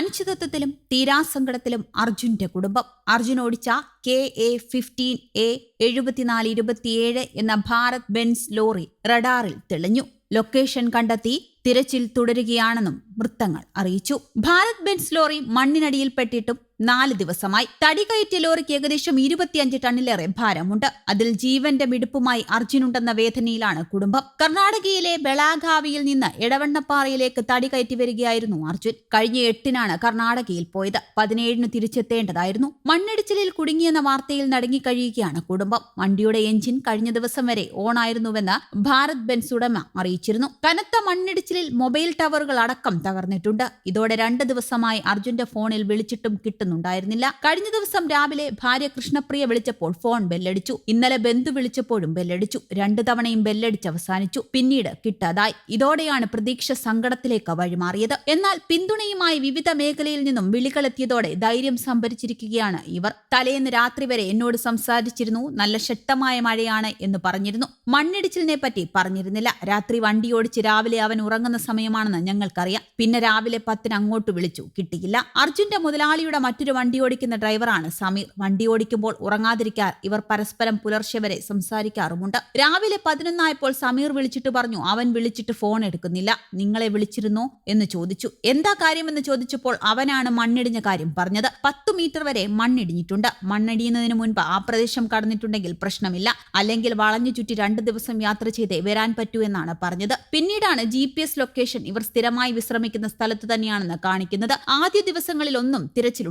അനിശ്ചിതത്വത്തിലും തീരാസങ്കടത്തിലും അർജുന്റെ കുടുംബം. അർജുൻ ഓടിച്ച കെ എ ഫിഫ്റ്റീൻ എ എഴുപത്തിനാല് ഇരുപത്തിയേഴ് എന്ന ഭാരത് ബെൻസ് ലോറി റഡാറിൽ തെളിഞ്ഞു. ലൊക്കേഷൻ കണ്ടെത്തി തിരച്ചിൽ തുടരുകയാണെന്നും വൃത്തങ്ങൾ അറിയിച്ചു. ഭാരത് ബെൻസ് ലോറി മണ്ണിനടിയിൽപ്പെട്ടിട്ടും നാല് ദിവസമായി. തടി കയറ്റിയ ലോറിക്ക് ഏകദേശം ഇരുപത്തിയഞ്ച് ടണ്ണിലേറെ ഭാരമുണ്ട്. അതിൽ ജീവന്റെ മിടുപ്പുമായി അർജുനുണ്ടെന്ന വേദനയിലാണ് കുടുംബം. കർണാടകയിലെ ബെളാഗാവിയിൽ നിന്ന് എടവണ്ണപ്പാറയിലേക്ക് തടി കയറ്റി വരികയായിരുന്നു അർജുൻ. കഴിഞ്ഞ എട്ടിനാണ് കർണാടകയിൽ പോയത്. പതിനേഴിന് തിരിച്ചെത്തേണ്ടതായിരുന്നു. മണ്ണിടിച്ചിലിൽ കുടുങ്ങിയെന്ന വാർത്തയിൽ നടുങ്ങിക്കഴിയുകയാണ് കുടുംബം. വണ്ടിയുടെ എഞ്ചിൻ കഴിഞ്ഞ ദിവസം വരെ ഓണായിരുന്നുവെന്ന് ഭാരത് ബെൻസ് ഉടമ അറിയിച്ചിരുന്നു. കനത്ത മണ്ണിടിച്ചിലിൽ മൊബൈൽ ടവറുകൾ അടക്കം തകർന്നിട്ടുണ്ട്. ഇതോടെ രണ്ട് ദിവസമായി അർജുന്റെ ഫോണിൽ വിളിച്ചിട്ടും കിട്ടുന്നുണ്ടായിരുന്നില്ല കഴിഞ്ഞ ദിവസം രാവിലെ ഭാര്യ കൃഷ്ണപ്രിയ വിളിച്ചപ്പോൾ ഫോൺ ബെല്ലടിച്ചു. ഇന്നലെ ബന്ധു വിളിച്ചപ്പോഴും ബെല്ലടിച്ചു. രണ്ടു തവണയും ബെല്ലടിച്ച് അവസാനിച്ചു. പിന്നീട് കിട്ടാതായി. ഇതോടെയാണ് പ്രതീക്ഷ സങ്കടത്തിലേക്ക് വഴിമാറിയത്. എന്നാൽ പിന്തുണയുമായി വിവിധ മേഖലയിൽ നിന്നും വിളികളെത്തിയതോടെ ധൈര്യം സംഭരിച്ചിരിക്കുകയാണ് ഇവർ. തലേന്ന് രാത്രി വരെ എന്നോട് സംസാരിച്ചിരുന്നു. നല്ല ശക്തമായ മഴയാണ് എന്ന് പറഞ്ഞിരുന്നു. മണ്ണിടിച്ചിലിനെ പറ്റി പറഞ്ഞിരുന്നില്ല. രാത്രി വണ്ടി ഓടിച്ച് രാവിലെ അവൻ ഉറങ്ങുന്ന സമയമാണെന്ന് ഞങ്ങൾക്കറിയാം. പിന്നെ രാവിലെ പത്തിന് അങ്ങോട്ട് വിളിച്ചു. കിട്ടിയില്ല. അർജുന്റെ മുതലാളിയുടെ മറ്റൊരു വണ്ടി ഓടിക്കുന്ന ഡ്രൈവറാണ്. സമീർ വണ്ടി ഓടിക്കുമ്പോൾ ഉറങ്ങാതിരിക്കാൻ ഇവർ പരസ്പരം പുലർച്ചെ വരെ സംസാരിക്കാറുമുണ്ട്. രാവിലെ പതിനൊന്നായപ്പോൾ സമീർ വിളിച്ചിട്ട് പറഞ്ഞു അവൻ വിളിച്ചിട്ട് ഫോൺ എടുക്കുന്നില്ല. നിങ്ങളെ വിളിച്ചിരുന്നോ? എന്ന് ചോദിച്ചു. എന്താ കാര്യമെന്ന് ചോദിച്ചപ്പോൾ അവനാണ് മണ്ണിടിഞ്ഞ കാര്യം പറഞ്ഞത്. പത്ത് മീറ്റർ വരെ മണ്ണിടിഞ്ഞിട്ടുണ്ട്. മണ്ണിടിയുന്നതിന് മുൻപ് ആ പ്രദേശം കടന്നിട്ടുണ്ടെങ്കിൽ പ്രശ്നമില്ല. അല്ലെങ്കിൽ വളഞ്ഞു ചുറ്റി രണ്ട് ദിവസം യാത്ര ചെയ്തേ വരാൻ പറ്റൂ എന്നാണ് പറഞ്ഞത്. പിന്നീടാണ് ജി ലൊക്കേഷൻ ഇവർ സ്ഥിരമായി വിശ്രമിക്കുന്ന സ്ഥലത്ത് തന്നെയാണെന്ന് കാണിക്കുന്നത്. ആദ്യ ദിവസങ്ങളിലൊന്നും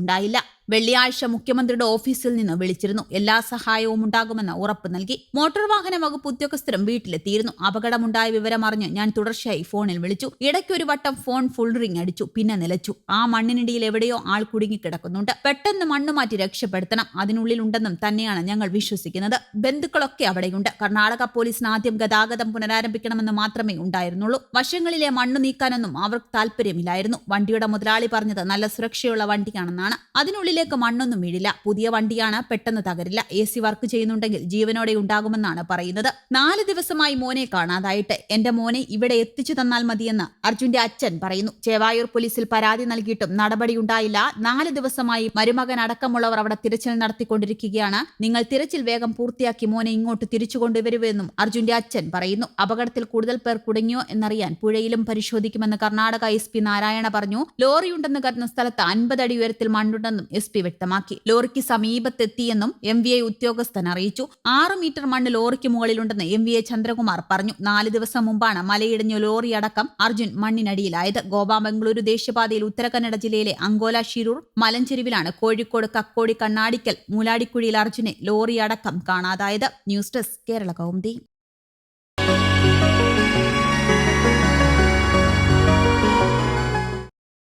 തിരച്ചിലുണ്ടായില്ല വെള്ളിയാഴ്ച മുഖ്യമന്ത്രിയുടെ ഓഫീസിൽ നിന്ന് വിളിച്ചിരുന്നു. എല്ലാ സഹായവും ഉണ്ടാകുമെന്ന് ഉറപ്പ് നൽകി. മോട്ടോർ വാഹന വകുപ്പ് ഉദ്യോഗസ്ഥരും വീട്ടിലെത്തിയിരുന്നു. അപകടമുണ്ടായ വിവരം അറിഞ്ഞ് ഞാൻ തുടർച്ചയായി ഫോണിൽ വിളിച്ചു. ഇടയ്ക്കൊരു വട്ടം ഫോൺ ഫുൾ റിംഗ് അടിച്ചു. പിന്നെ നിലച്ചു. ആ മണ്ണിനിടയിൽ എവിടെയോ ആൾ കുടുങ്ങിക്കിടക്കുന്നുണ്ട്. പെട്ടെന്ന് മണ്ണ് മാറ്റി രക്ഷപ്പെടുത്തണം. അതിനുള്ളിലുണ്ടെന്നും തന്നെയാണ് ഞങ്ങൾ വിശ്വസിക്കുന്നത്. ബന്ധുക്കളൊക്കെ അവിടെയുണ്ട്. കർണാടക പോലീസിന് ആദ്യം ഗതാഗതം പുനരാരംഭിക്കണമെന്ന് മാത്രമേ ഉണ്ടായിരുന്നുള്ളൂ. വശങ്ങളിലെ മണ്ണ് നീക്കാനൊന്നും അവർക്ക് താല്പര്യമില്ലായിരുന്നു വണ്ടിയുടെ മുതലാളി പറഞ്ഞത് നല്ല സുരക്ഷയുള്ള വണ്ടിയാണെന്നാണ്. അതിനുള്ളിലേക്ക് മണ്ണൊന്നും വീഴില്ല. പുതിയ വണ്ടിയാണ് പെട്ടെന്ന് തകരില്ല. എ സി വർക്ക് ചെയ്യുന്നുണ്ടെങ്കിൽ ജീവനോടെ ഉണ്ടാകുമെന്നാണ് പറയുന്നത്. നാല് ദിവസമായി മോനെ കാണാതായിട്ട്. എന്റെ മോനെ ഇവിടെ എത്തിച്ചു തന്നാൽ മതിയെന്ന് അർജുന്റെ അച്ഛൻ പറയുന്നു. ചേവായൂർ പോലീസിൽ പരാതി നൽകിയിട്ടും നടപടിയുണ്ടായില്ല നാല് ദിവസമായി മരുമകൻ അടക്കമുള്ളവർ അവിടെ തിരച്ചിൽ നടത്തിക്കൊണ്ടിരിക്കുകയാണ്. നിങ്ങൾ തിരച്ചിൽ വേഗം പൂർത്തിയാക്കി മോനെ ഇങ്ങോട്ട് തിരിച്ചു കൊണ്ടുവരുവെന്നും അർജുന്റെ അച്ഛൻ പറയുന്നു. അപകടത്തിൽ കൂടുതൽ പേർ കുടുങ്ങിയോ എന്നറിയാൻ പുഴയിലും പരിശോധിക്കുമെന്ന് കർണാടക എസ് പി നാരായണ പറഞ്ഞു. ലോറിയുണ്ടെന്ന് കരുതുന്ന സ്ഥലത്ത് അൻപത് അടി ഉയരത്തിൽ മണ്ണുണ്ടെന്നും എസ് പി വ്യക്തമാക്കി. ലോറിക്ക് സമീപത്തെത്തിയെന്നും എം വി ഐ ഉദ്യോഗസ്ഥൻ അറിയിച്ചു. ആറ് മീറ്റർ മണ്ണ് ലോറിക്ക് മുകളിലുണ്ടെന്ന് എം വി ഐ ചന്ദ്രകുമാർ പറഞ്ഞു. നാല് ദിവസം മുമ്പാണ് മലയിടിഞ്ഞ ലോറി അടക്കം അർജുൻ മണ്ണിനടിയിലായത്. ഗോവ ബംഗളൂരു ദേശീയപാതയിൽ ഉത്തരകന്നഡ ജില്ലയിലെ അങ്കോല ഷിരൂർ മലഞ്ചെരുവിലാണ് കോഴിക്കോട് കക്കോടി കണ്ണാടിക്കൽ മൂലാടിക്കുഴിയിൽ അർജുനെ ലോറി അടക്കം കാണാതായത്. News desk Kerala Kaumudi.